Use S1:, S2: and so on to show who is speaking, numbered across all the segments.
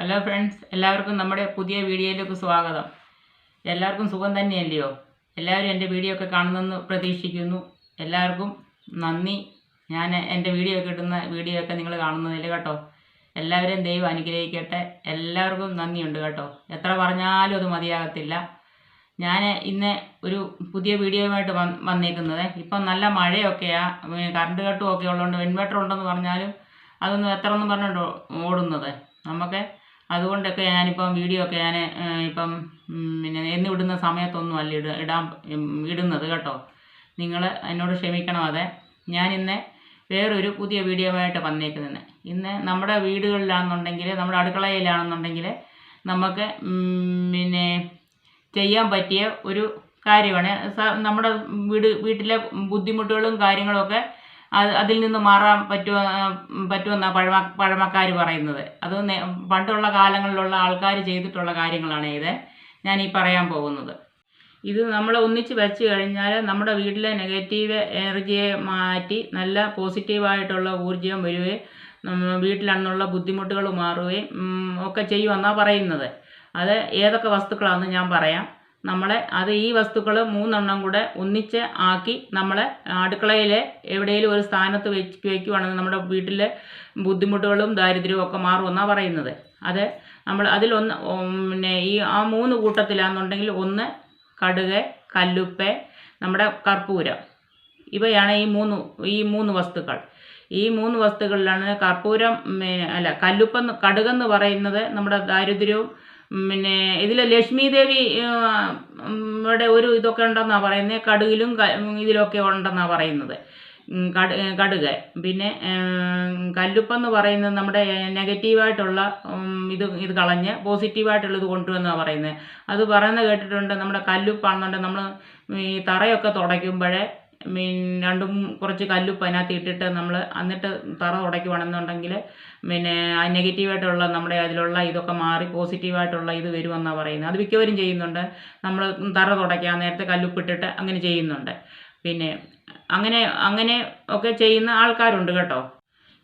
S1: Hello friends എല്ലാവർക്കും നമ്മുടെ പുതിയ വീഡിയോയിലേക്ക് സ്വാഗതം. എല്ലാവർക്കും സുഖം തന്നെയല്ലയോ? എല്ലാവരും എന്റെ വീഡിയോ ഒക്കെ കാണുന്നെന്ന് പ്രതീക്ഷിക്കുന്നു. എല്ലാവർക്കും നന്ദി. ഞാൻ എന്റെ വീഡിയോ കിട്ടുന്ന വീഡിയോ ഒക്കെ നിങ്ങൾ കാണുന്നതിൽ കേട്ടോ. എല്ലാവരെയും ദൈവം അനുഗ്രഹിക്കട്ടെ. എല്ലാവർക്കും നന്ദിയുണ്ട് കേട്ടോ. എത്ര പറഞ്ഞാലും അത് മതിയാകത്തില്ല. ഞാൻ ഇന്ന് ഒരു പുതിയ വീഡിയോയുമായിട്ട് വന്ന് വന്നേക്കുന്നത്. ഇപ്പം നല്ല മഴയൊക്കെയാണ് കറണ്ട് കട്ടും ഒക്കെ ഉള്ളതുകൊണ്ട് ഇൻവെർട്ടർ ഉണ്ടെന്ന് പറഞ്ഞാലും അതൊന്നും എത്ര ഒന്നും പറഞ്ഞുകൊണ്ട് ഓടുന്നത്. നമുക്ക് അതുകൊണ്ടൊക്കെ ഞാനിപ്പം വീഡിയോ ഒക്കെ ഞാൻ ഇപ്പം പിന്നെ എന്ന് വിടുന്ന സമയത്തൊന്നും അല്ല ഇട ഇടാൻ ഇടുന്നത് കേട്ടോ. നിങ്ങൾ എന്നോട് ക്ഷമിക്കണം അതെ. ഞാൻ ഇന്ന് വേറൊരു പുതിയ വീഡിയോ വീഡിയോയുമായിട്ട് വന്നേക്കുന്നത് ഇന്ന് നമ്മുടെ വീടുകളിലാണെന്നുണ്ടെങ്കിൽ നമ്മുടെ അടുക്കളയിലാണെന്നുണ്ടെങ്കിൽ നമുക്ക് പിന്നെ ചെയ്യാൻ പറ്റിയ ഒരു കാര്യമാണ്. നമ്മുടെ വീട് വീട്ടിലെ ബുദ്ധിമുട്ടുകളും കാര്യങ്ങളൊക്കെ അതിൽ നിന്ന് മാറാൻ പറ്റുമോ പറ്റുമെന്നാണ് പഴമ പഴമക്കാർ പറയുന്നത്. അത് പണ്ടുള്ള കാലങ്ങളിലുള്ള ആൾക്കാർ ചെയ്തിട്ടുള്ള കാര്യങ്ങളാണ് ഇത്. ഞാൻ ഈ പറയാൻ പോകുന്നത്. ഇത് നമ്മൾ ഒന്നിച്ച് വെച്ച് കഴിഞ്ഞാൽ നമ്മുടെ വീട്ടിലെ നെഗറ്റീവ് എനർജിയെ മാറ്റി നല്ല പോസിറ്റീവായിട്ടുള്ള ഊർജം വരികയും വീട്ടിലന്നുള്ള ബുദ്ധിമുട്ടുകൾ മാറുകയും ഒക്കെ ചെയ്യുമെന്നാണ് പറയുന്നത്. അത് ഏതൊക്കെ വസ്തുക്കളാണെന്ന് ഞാൻ പറയാം. നമ്മളെ അത് ഈ വസ്തുക്കൾ മൂന്നെണ്ണം കൂടെ ഒന്നിച്ച് ആക്കി നമ്മളെ അടുക്കളയിൽ എവിടെയെങ്കിലും ഒരു സ്ഥാനത്ത് വെച്ച് വയ്ക്കുവാണെങ്കിൽ നമ്മുടെ വീട്ടിലെ ബുദ്ധിമുട്ടുകളും ദാരിദ്ര്യവും ഒക്കെ മാറുമെന്നാണ് പറയുന്നത്. അത് നമ്മൾ അതിലൊന്ന് പിന്നെ ഈ ആ മൂന്ന് കൂട്ടത്തിലാണെന്നുണ്ടെങ്കിൽ ഒന്ന് കടുക് കല്ലുപ്പ് നമ്മുടെ കർപ്പൂരം. ഇവയാണ് ഈ മൂന്ന് ഈ മൂന്ന് വസ്തുക്കൾ. ഈ മൂന്ന് വസ്തുക്കളിലാണ് കർപ്പൂരം അല്ല കല്ലുപ്പെന്ന് കടുകെന്ന് പറയുന്നത് നമ്മുടെ ദാരിദ്ര്യവും പിന്നെ ഇതിൽ ലക്ഷ്മി ദേവി യുടെ ഒരു ഇതൊക്കെ ഉണ്ടെന്നാണ് പറയുന്നത് കടുകിലും ഇതിലൊക്കെ ഉണ്ടെന്നാണ് പറയുന്നത്. കടു കടുക്. പിന്നെ കല്ലുപ്പെന്ന് പറയുന്നത് നമ്മുടെ നെഗറ്റീവായിട്ടുള്ള ഇത് ഇത് കളഞ്ഞ് പോസിറ്റീവായിട്ടുള്ള ഇത് കൊണ്ടുവന്നാണ് പറയുന്നത് അത് പറയുന്നത് കേട്ടിട്ടുണ്ട് നമ്മുടെ കല്ലുപ്പാണെന്നുണ്ടെങ്കിൽ നമ്മൾ ഈ തറയൊക്കെ തുടയ്ക്കുമ്പോഴേ മീൻ രണ്ടും കുറച്ച് കല്ലുപ്പ് അതിനകത്ത് ഇട്ടിട്ട് നമ്മൾ എന്നിട്ട് തറ ഉടയ്ക്കുവാണെന്നുണ്ടെങ്കിൽ പിന്നെ ആ നെഗറ്റീവായിട്ടുള്ള നമ്മുടെ അതിലുള്ള ഇതൊക്കെ മാറി പോസിറ്റീവായിട്ടുള്ള ഇത് വരുമെന്നാണ് പറയുന്നത്. അത് മിക്കവരും ചെയ്യുന്നുണ്ട്. നമ്മൾ തറ തുടയ്ക്കാൻ നേരത്തെ കല്ലുപ്പിട്ടിട്ട് അങ്ങനെ ചെയ്യുന്നുണ്ട്. പിന്നെ അങ്ങനെ അങ്ങനെ ഒക്കെ ചെയ്യുന്ന ആൾക്കാരുണ്ട് കേട്ടോ.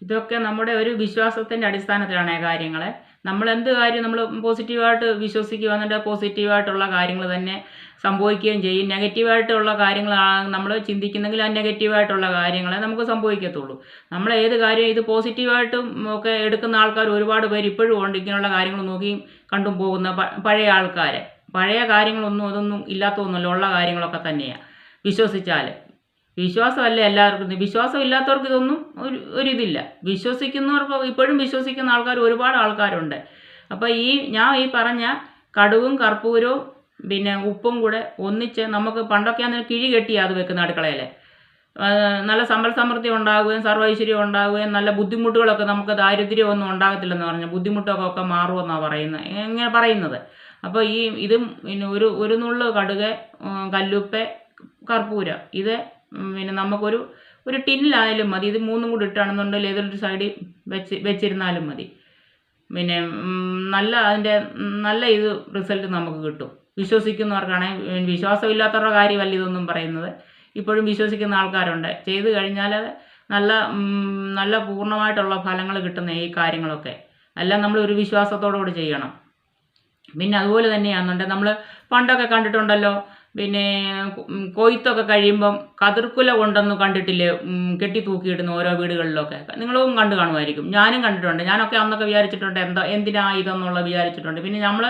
S1: ഇതൊക്കെ നമ്മുടെ ഒരു വിശ്വാസത്തിന്റെ അടിസ്ഥാനത്തിലാണ് കാര്യങ്ങൾ നമ്മൾ എന്ത് കാര്യം നമ്മൾ പോസിറ്റീവായിട്ട് വിശ്വസിക്കുക എന്നിട്ട് പോസിറ്റീവായിട്ടുള്ള കാര്യങ്ങൾ തന്നെ സംഭവിക്കുകയും ചെയ്യും. നെഗറ്റീവായിട്ടുള്ള കാര്യങ്ങളാണ് നമ്മൾ ചിന്തിക്കുന്നെങ്കിൽ ആ നെഗറ്റീവായിട്ടുള്ള കാര്യങ്ങളെ നമുക്ക് സംഭവിക്കത്തുള്ളൂ. നമ്മൾ ഏത് കാര്യം ഇത് പോസിറ്റീവായിട്ടും ഒക്കെ എടുക്കുന്ന ആൾക്കാർ ഒരുപാട് പേര് ഇപ്പോഴും ഉണ്ട്. ഇങ്ങനെയുള്ള കാര്യങ്ങൾ നോക്കി കണ്ടും പോകുന്ന പഴയ ആൾക്കാരെ. പഴയ കാര്യങ്ങളൊന്നും അതൊന്നും ഇല്ലാത്തതൊന്നുമല്ല. ഉള്ള കാര്യങ്ങളൊക്കെ തന്നെയാണ് വിശ്വസിച്ചാൽ വിശ്വാസമല്ല എല്ലാവർക്കും? വിശ്വാസം ഇല്ലാത്തവർക്ക് ഇതൊന്നും ഒരു ഒരിതില്ല. വിശ്വസിക്കുന്നവർക്ക് ഇപ്പോഴും വിശ്വസിക്കുന്ന ആൾക്കാർ ഒരുപാട് ആൾക്കാരുണ്ട്. അപ്പോൾ ഈ ഞാൻ ഈ പറഞ്ഞ കടുവും കർപ്പൂരവും പിന്നെ ഉപ്പും കൂടെ ഒന്നിച്ച് നമുക്ക് പണ്ടൊക്കെ അതിന് കിഴി കെട്ടിയാണ് അത് വെക്കുന്ന അടുക്കളയിൽ നല്ല സമ്പൽ സമൃദ്ധി ഉണ്ടാകുകയും സർവൈശ്വര്യം ഉണ്ടാകുകയും നല്ല ബുദ്ധിമുട്ടുകളൊക്കെ നമുക്ക് ദാരിദ്ര്യം ഒന്നും ഉണ്ടാകത്തില്ലെന്ന് പറഞ്ഞു ബുദ്ധിമുട്ടൊക്കെ ഒക്കെ മാറുമെന്നാണ് പറയുന്നത്. ഇങ്ങനെ പറയുന്നത്. അപ്പോൾ ഈ ഇതും പിന്നെ ഒരു ഒരു നുള്ളു കടുക് കല്ലുപ്പ് കർപ്പൂരം ഇത് പിന്നെ നമുക്കൊരു ഒരു ടിന്നിലായാലും മതി. ഇത് മൂന്നും കൂടി ഇട്ടാണെന്നുണ്ടെങ്കിൽ ഏതൊരു സൈഡിൽ വെച്ച് വെച്ചിരുന്നാലും മതി. പിന്നെ നല്ല അതിന്റെ നല്ല ഇത് റിസൾട്ട് നമുക്ക് കിട്ടും. വിശ്വസിക്കുന്നവർക്കാണെങ്കിൽ വിശ്വാസമില്ലാത്തവരുടെ കാര്യമല്ല ഇതൊന്നും പറയുന്നത്. ഇപ്പോഴും വിശ്വസിക്കുന്ന ആൾക്കാരുണ്ട്. ചെയ്തു കഴിഞ്ഞാൽ നല്ല നല്ല പൂർണമായിട്ടുള്ള ഫലങ്ങൾ കിട്ടുന്ന ഈ കാര്യങ്ങളൊക്കെ. എല്ലാം നമ്മൾ ഒരു വിശ്വാസത്തോടു കൂടി ചെയ്യണം. പിന്നെ അതുപോലെ തന്നെയാണെന്നുണ്ടെങ്കിൽ നമ്മൾ പണ്ടൊക്കെ കണ്ടിട്ടുണ്ടല്ലോ പിന്നെ കൊയ്ത്തൊക്കെ കഴിയുമ്പം കതിർക്കുല കൊണ്ടൊന്ന് കണ്ടിട്ടില്ലേ കെട്ടി തൂക്കിയിടുന്ന ഓരോ വീടുകളിലൊക്കെ? നിങ്ങളും കണ്ടു കാണുമായിരിക്കും. ഞാനും കണ്ടിട്ടുണ്ട്. ഞാനൊക്കെ അന്നൊക്കെ വിചാരിച്ചിട്ടുണ്ട് എന്താ എന്തിനാ ഇതെന്നുള്ള വിചാരിച്ചിട്ടുണ്ട്. പിന്നെ നമ്മൾ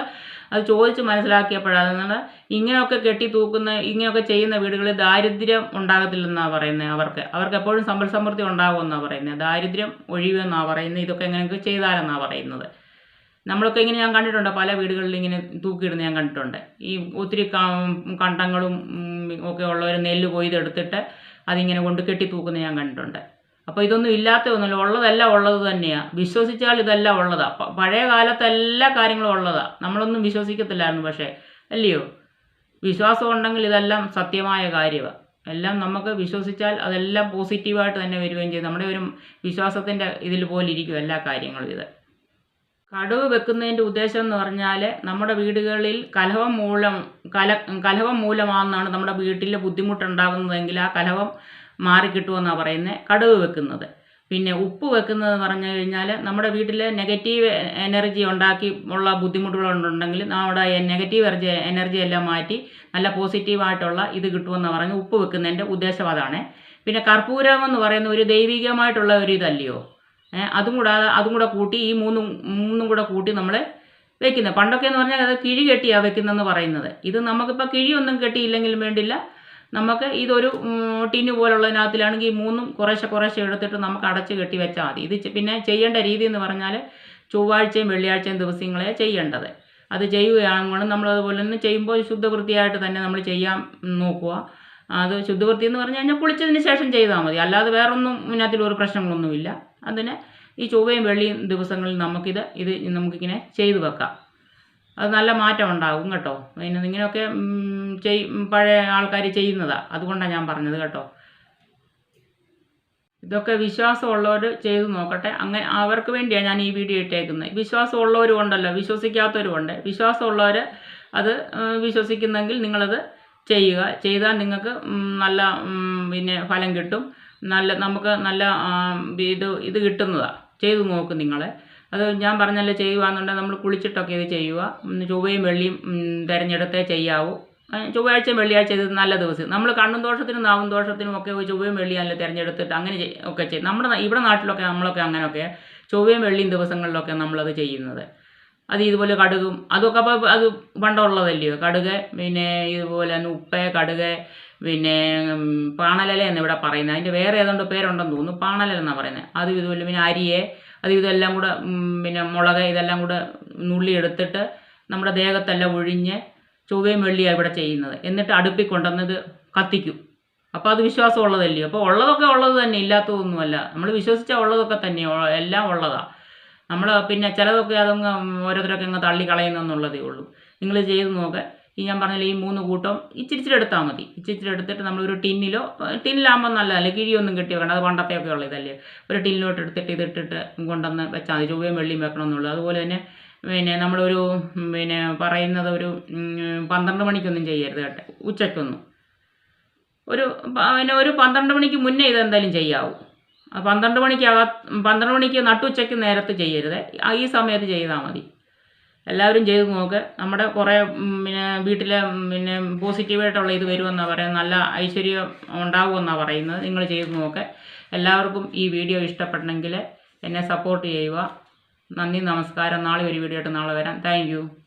S1: അത് ചോദിച്ച് മനസ്സിലാക്കിയപ്പോഴാണ് നിങ്ങൾ ഇങ്ങനെയൊക്കെ കെട്ടി തൂക്കുന്ന ഇങ്ങനെയൊക്കെ ചെയ്യുന്ന വീടുകളിൽ ദാരിദ്ര്യം ഉണ്ടാകത്തില്ലെന്നാണ് പറയുന്നത് അവർക്ക്. അവർക്ക് എപ്പോഴും സമ്പൽ സമൃദ്ധി ഉണ്ടാകുമെന്നാണ് പറയുന്നത് ദാരിദ്ര്യം ഒഴിവെന്നാണ് പറയുന്നത് ഇതൊക്കെ എങ്ങനെയൊക്കെ ചെയ്താലെന്നാണ് പറയുന്നത്. നമ്മളൊക്കെ ഇങ്ങനെ ഞാൻ കണ്ടിട്ടുണ്ട് പല വീടുകളിൽ ഇങ്ങനെ തൂക്കിയിടുന്ന ഞാൻ കണ്ടിട്ടുണ്ട്. ഈ ഒത്തിരി കണ്ടങ്ങളും ഒക്കെ ഉള്ളവർ നെല്ല് കൊയ്തെടുത്തിട്ട് അതിങ്ങനെ കൊണ്ട് കെട്ടി തൂക്കുന്ന ഞാൻ കണ്ടിട്ടുണ്ട്. അപ്പോൾ ഇതൊന്നും ഇല്ലാത്ത ഒന്നുമില്ല ഉള്ളതെല്ലാം ഉള്ളത് തന്നെയാണ് വിശ്വസിച്ചാൽ ഇതെല്ലാം ഉള്ളതാണ് പഴയ കാലത്ത് എല്ലാ കാര്യങ്ങളും ഉള്ളതാണ് നമ്മളൊന്നും വിശ്വസിക്കത്തില്ലായിരുന്നു പക്ഷേ അല്ലയോ? വിശ്വാസം ഉണ്ടെങ്കിൽ ഇതെല്ലാം സത്യമായ കാര്യമാണ് എല്ലാം നമുക്ക് വിശ്വസിച്ചാൽ അതെല്ലാം പോസിറ്റീവായിട്ട് തന്നെ വരികയും ചെയ്യും. നമ്മുടെ ഒരു വിശ്വാസത്തിന്റെ ഇതിൽ പോലെ ഇരിക്കും എല്ലാ കാര്യങ്ങളും ഇത്. കടുവ് വെക്കുന്നതിന്റെ ഉദ്ദേശം എന്ന് പറഞ്ഞാൽ നമ്മുടെ വീടുകളിൽ കലഹം മൂലം കല കലഹം മൂലമാണെന്നാണ് നമ്മുടെ വീട്ടിൽ ബുദ്ധിമുട്ടുണ്ടാകുന്നതെങ്കിൽ ആ കലഹം മാറിക്കിട്ടുമെന്നാണ് പറയുന്നത് കടുവ് വെക്കുന്നത്. പിന്നെ ഉപ്പ് വെക്കുന്നത് പറഞ്ഞു കഴിഞ്ഞാൽ നമ്മുടെ വീട്ടിൽ നെഗറ്റീവ് എനർജി ഉണ്ടാക്കി ഉള്ള ബുദ്ധിമുട്ടുകളുണ്ടെങ്കിൽ നമ്മുടെ നെഗറ്റീവ് എനർജി എനർജി എല്ലാം മാറ്റി നല്ല പോസിറ്റീവായിട്ടുള്ള ഇത് കിട്ടുമെന്ന് പറഞ്ഞ് ഉപ്പ് വെക്കുന്നതിന്റെ ഉദ്ദേശം അതാണ്. പിന്നെ കർപ്പൂരം എന്ന് പറയുന്ന ഒരു ദൈവികമായിട്ടുള്ള ഒരു ഇതല്ലയോ? അതും കൂടാതെ അതും കൂടെ കൂട്ടി ഈ മൂന്നും മൂന്നും കൂടെ കൂട്ടി നമ്മൾ വെക്കുന്നത്. പണ്ടൊക്കെ എന്ന് പറഞ്ഞാൽ അത് കിഴി കെട്ടിയാണ് വെക്കുന്നതെന്ന് പറയുന്നത്. ഇത് നമുക്കിപ്പോൾ കിഴിയൊന്നും കെട്ടിയില്ലെങ്കിലും വേണ്ടില്ല. നമുക്ക് ഇതൊരു ടിന്നു പോലുള്ളതിനകത്തിലാണെങ്കിൽ മൂന്നും കുറേശ്ശെ കുറേശ്ശെ എടുത്തിട്ട് നമുക്ക് അടച്ച് കെട്ടി വെച്ചാൽ മതി. ഇത് പിന്നെ ചെയ്യേണ്ട രീതി എന്ന് പറഞ്ഞാൽ ചൊവ്വാഴ്ചയും വെള്ളിയാഴ്ചയും ദിവസങ്ങളെ ചെയ്യേണ്ടത്. അത് ചെയ്യുകയാണെങ്കിൽ നമ്മൾ അതുപോലെ തന്നെ ചെയ്യുമ്പോൾ ശുദ്ധവൃത്തിയായിട്ട് തന്നെ നമ്മൾ ചെയ്യാൻ നോക്കുക. അത് ശുദ്ധവൃത്തി എന്ന് പറഞ്ഞു കഴിഞ്ഞാൽ കുളിച്ചതിന് ശേഷം ചെയ്താൽ മതി. അല്ലാതെ വേറൊന്നും ഇതിനകത്തിൽ ഒരു പ്രശ്നങ്ങളൊന്നുമില്ല. അതിന് ഈ ചൊവ്വയും വെള്ളിയും ദിവസങ്ങളിൽ നമുക്കിത് ഇത് നമുക്കിങ്ങനെ ചെയ്തു വെക്കാം. അത് നല്ല മാറ്റം ഉണ്ടാകും കേട്ടോ. പിന്നെ ഇങ്ങനെയൊക്കെ ചെയ് പഴയ ആൾക്കാർ ചെയ്യുന്നതാണ് അതുകൊണ്ടാണ് ഞാൻ പറഞ്ഞത് കേട്ടോ. ഇതൊക്കെ വിശ്വാസമുള്ളവർ ചെയ്തു നോക്കട്ടെ. അങ്ങനെ അവർക്ക് വേണ്ടിയാണ് ഞാൻ ഈ വീഡിയോ ഇട്ടേക്കുന്നത്. വിശ്വാസമുള്ളവരും ഉണ്ടല്ലോ വിശ്വസിക്കാത്തവരും ഉണ്ട് വിശ്വാസമുള്ളവർ അത് വിശ്വസിക്കുന്നെങ്കിൽ നിങ്ങളത് ചെയ്യുക. ചെയ്താൽ നിങ്ങൾക്ക് നല്ല പിന്നെ ഫലം കിട്ടും. നല്ല നമുക്ക് നല്ല ഇത് ഇത് കിട്ടുന്നതാണ് ചെയ്തു നോക്ക് നിങ്ങൾ അത് ഞാൻ പറഞ്ഞല്ലോ ചെയ്യുകയെന്നുണ്ടെങ്കിൽ നമ്മൾ കുളിച്ചിട്ടൊക്കെ ഇത് ചെയ്യുക. ചൊവ്വയും വെള്ളിയും തിരഞ്ഞെടുത്തേ ചെയ്യാവൂ. ആ, ചൊവ്വാഴ്ചയും വെള്ളിയാഴ്ച ഇത് നല്ല ദിവസം. നമ്മൾ കണ്ണും ദോഷത്തിനും നാവും ദോഷത്തിനും ഒക്കെ ചൊവ്വയും വെള്ളിയും തിരഞ്ഞെടുത്തിട്ട് അങ്ങനെ ഒക്കെ ചെയ്യും നമ്മുടെ ഇവിടെ നാട്ടിലൊക്കെ നമ്മളൊക്കെ അങ്ങനെയൊക്കെ ചൊവ്വയും വെള്ളിയും ദിവസങ്ങളിലൊക്കെ നമ്മളത് ചെയ്യുന്നത്. അത് ഇതുപോലെ കടുകും അതൊക്കെ അപ്പോൾ അത് പണ്ടുള്ളതല്ലയോ? കടുക് പിന്നെ ഇതുപോലെ ഉപ്പ് കടുക് പിന്നെ പാണലല എന്ന് ഇവിടെ പറയുന്നത്. അതിന്റെ വേറെ ഏതാണ്ട് പേരുണ്ടെന്ന് തോന്നുന്നു. പാണലല എന്നാണ് പറയുന്നത് അത് ഇതുപോലെ പിന്നെ അരിയെ അത് ഇതെല്ലാം കൂടെ പിന്നെ മുളക് ഇതെല്ലാം കൂടെ നുള്ളി എടുത്തിട്ട് നമ്മുടെ ദേഹത്തെല്ലാം ഒഴിഞ്ഞ് ചൊവ്വയും വെള്ളിയാണ് ഇവിടെ ചെയ്യുന്നത്. എന്നിട്ട് അടുപ്പിൽ കൊണ്ടുവന്നത് കത്തിക്കും. അപ്പോൾ അത് വിശ്വാസം ഉള്ളതല്ലേ അപ്പോൾ ഉള്ളതൊക്കെ ഉള്ളത് തന്നെ ഇല്ലാത്തതൊന്നുമല്ല. നമ്മൾ വിശ്വസിച്ചാൽ ഉള്ളതൊക്കെ തന്നെ എല്ലാം ഉള്ളതാണ് നമ്മൾ പിന്നെ ചിലതൊക്കെ അതങ്ങ് ഓരോരുത്തരൊക്കെ അങ്ങ് തള്ളിക്കളയുന്നെന്നുള്ളതേ ഉള്ളൂ. നിങ്ങൾ ചെയ്ത് നോക്കുക ഈ ഞാൻ പറഞ്ഞില്ല ഈ മൂന്ന് കൂട്ടം ഇച്ചിരി എടുത്താൽ മതി. ഇച്ചിരി എടുത്തിട്ട് നമ്മളൊരു ടിന്നിലോ ടിന്നിലാകുമ്പോൾ നല്ലതല്ലേ കിഴിയൊന്നും കിട്ടിയോ? കണ്ട അത് പണ്ടത്തെയൊക്കെ ഉള്ള ഇതല്ലേ. ഒരു ടിന്നിലോട്ട് എടുത്തിട്ട് ഇതിട്ടിട്ട് കൊണ്ടുവന്ന് വെച്ചാൽ മതി. ചൊവ്വയും വെള്ളിയും വെക്കണമെന്നുള്ളൂ. അതുപോലെ തന്നെ പിന്നെ നമ്മളൊരു പിന്നെ പറയുന്നത് ഒരു പന്ത്രണ്ട് മണിക്കൊന്നും ചെയ്യരുത് കേട്ടെ. ഉച്ചയ്ക്കൊന്നും. ഒരു പിന്നെ ഒരു പന്ത്രണ്ട് മണിക്ക് മുന്നേ ഇതെന്തായാലും ചെയ്യാവൂ. പന്ത്രണ്ട് മണിക്ക് പന്ത്രണ്ട് മണിക്ക് നട്ടുച്ചയ്ക്ക് നേരത്ത് ചെയ്യരുത്. ഈ സമയത്ത് ചെയ്താൽ മതി. എല്ലാവരും ചെയ്ത് നോക്ക്. നമ്മുടെ കുറേ പിന്നെ വീട്ടിലെ പിന്നെ പോസിറ്റീവായിട്ടുള്ള ഇത് വരുമെന്നാണ് പറയുന്നത്. നല്ല ഐശ്വര്യം ഉണ്ടാകുമെന്നാണ് പറയുന്നത്. നിങ്ങൾ ചെയ്ത് നോക്ക്. എല്ലാവർക്കും ഈ വീഡിയോ ഇഷ്ടപ്പെടണമെങ്കിൽ എന്നെ സപ്പോർട്ട് ചെയ്യുക. നന്ദി നമസ്കാരം. നാളെ ഒരു വീഡിയോ ആയിട്ട് നാളെ വരാം. താങ്ക്